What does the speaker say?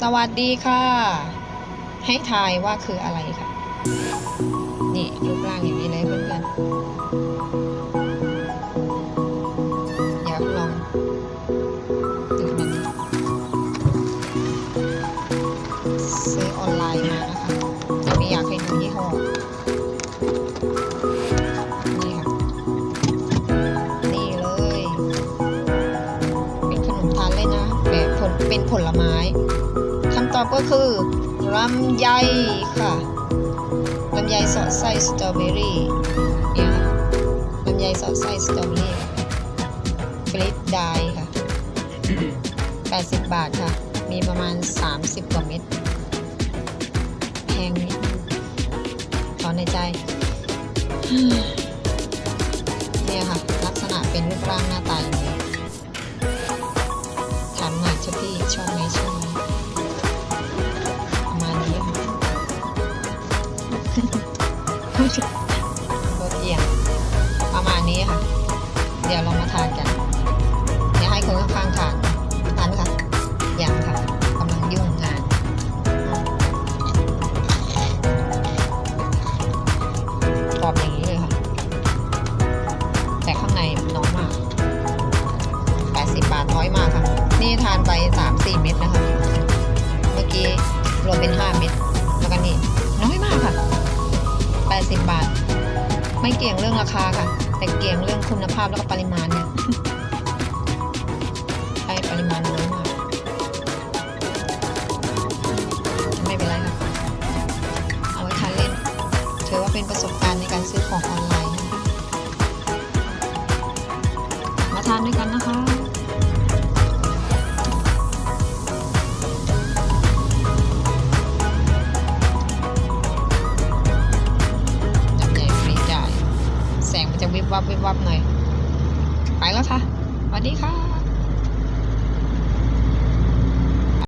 สวัสดีค่ะ ให้ทายว่าคืออะไรค่ะ นี่รูปร่างอย่างนี้เลยเพื่อนๆเดี๋ยวลองดูมันซื้อออนไลน์มานะคะแต่ไม่อยากให้ดูยี่ห้อนี่ค่ะนี่เลยเป็นขนมทานเล่นะแบบผลเป็นผลไม้ ตอบก็คือลำไยค่ะลำไยสอดไส้สตรอเบอรี่เนี่ยลำไยสอดไส้สตรอเบอรี่กริดไดค่ะ 80 บาทค่ะ มีประมาณ 30 กว่าเม็ดแพงนิดถอนในใจ เนี่ยค่ะ ลักษณะเป็นรูปร่างหน้าตาอย่างนี้ถามหน่อยเจ้าพี่ชอบไหมชอบไหม รถเอียงประมาณนี้ค่ะ เดี๋ยวเรามาทานกัน เดี๋ยวให้คนข้างๆทาน ไม่เกี่ยงเรื่องราคาค่ะ แต่เกี่ยงเรื่องคุณภาพแล้วก็ปริมาณเนี่ยใช้ปริมาณน้อยมากไม่เป็นไรค่ะ เอาไว้ทานเล่นถือว่าเป็นประสบการณ์ในการซื้อของออนไลน์มาทานด้วยกันนะคะ งมันจะวิบวับวิบวับหน่อย ไปแล้วค่ะสวัสดีค่ะ